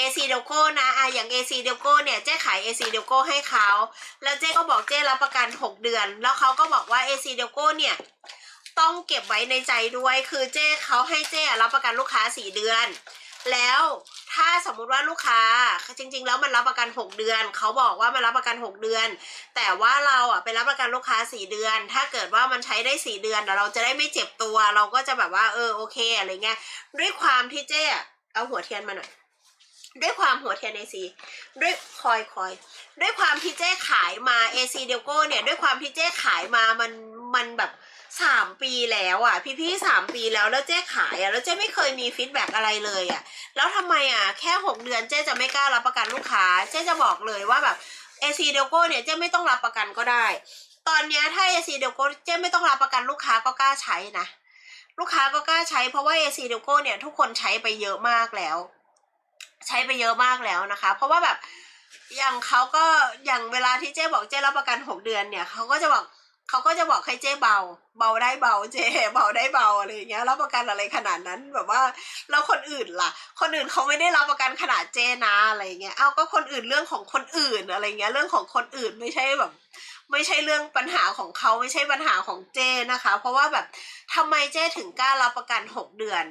AC d e l c o นะอะอย่าง AC d e l c o เนี่ยเจ๊ขาย AC d e l c o ให้เขาแล้วเจ๊ก็บอกเจ๊รับประกัน 6 เดือน แล้วเขาก็บอกว่า AC d e l c o เนี่ยต้องเก็บไว้ในใจด้วยคือเจ้เขาให้เจ้รับประกันลูกค้า 4 เดือน แล้วถ้าสมมุติว่าลูกค้าจริง ๆ แล้วมันรับประกัน 6 เดือน เขาบอกว่ามันรับประกัน 6 เดือน แต่ว่าเราอะไปรับประกันลูกค้า 4 เดือน ถ้าเกิดว่ามันใช้ได้ 4 เดือนเราจะได้ไม่เจ็บตัว เราก็จะแบบว่าเออโอเคอะไรเงี้ยด้วยความที่เจ้อะเอาหัวเทียนมาหน่อย ด้วยความหัวเทียน AC ด้วยคอยคอย ด้วยความที่เจ้ขายมา AC d e l c o เนี่ย ด้วยความที่เจ้ขายมามันมันแบบสามปีแล้วอะ พี่พี่ๆสามปีแล้วแล้วเจ้ขายอะแล้วเจ้ไม่เคยมีฟีดแบ็กอะไรเลยอะ แล้วทำไมอะแค่หกเดือนเจ้จะไม่กล้ารับประกันลูกค้า เจ้จะบอกเลยว่าแบบ AC d e l c o เนี่ยเจ้ไม่ต้องรับประกันก็ได้ ตอนเนี้ยถ้า AC d e l c o เจ้ไม่ต้องรับประกันลูกค้าก็กล้าใช้นะ ลูกค้าก็กล้าใช้เพราะว่า AC d e l c o เนี่ยทุกคนใช้ไปเยอะมากแล้ว ใช้ไปเยอะมากแล้วนะคะ เพราะว่าแบบอย่างเขาก็อย่างเวลาที่เจ๊บอกเจ๊รับประกันหกเดือนเนี่ยเขาก็จะบอกเขาก็จะบอกให้เจ๊เบา เบาได้เบาเจ๊เบาได้เบาอะไรอย่างเงี้ยรับประกันอะไรขนาดนั้นแบบว่าแล้วคนอื่นล่ะ คนอื่นเขาไม่ได้รับประกันขนาดเจ๊นะอะไรเงี้ยเอาก็คนอื่นเรื่องของคนอื่นอะไรเงี้ยเรื่องของคนอื่นไม่ใช่แบบ ไม่ใช่เรื่องปัญหาของเขาไม่ใช่ปัญหาของเจ้นะคะ เพราะว่าแบบทำไมเจ้ถึงกล้ารับประกันหกเดือน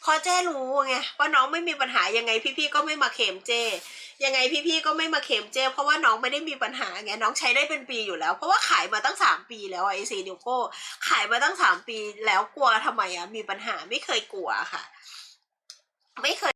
เพราะเจ้รู้ไงว่าน้องไม่มีปัญหายังไงพี่ๆก็ไม่มาเค็มเจ้ยังไงพี่ๆก็ไม่มาเค็มเจ้เพราะว่าน้องไม่ได้มีปัญหาไงน้องใช้ได้เป็นปีอยู่แล้ว เพราะว่าขายมาตั้งสามปีแล้วไอซีดิวโก้ขายมาตั้งสามปีแล้วกลัวทำไมอะมีปัญหาไม่เคยกลัวค่ะ ไม่เคย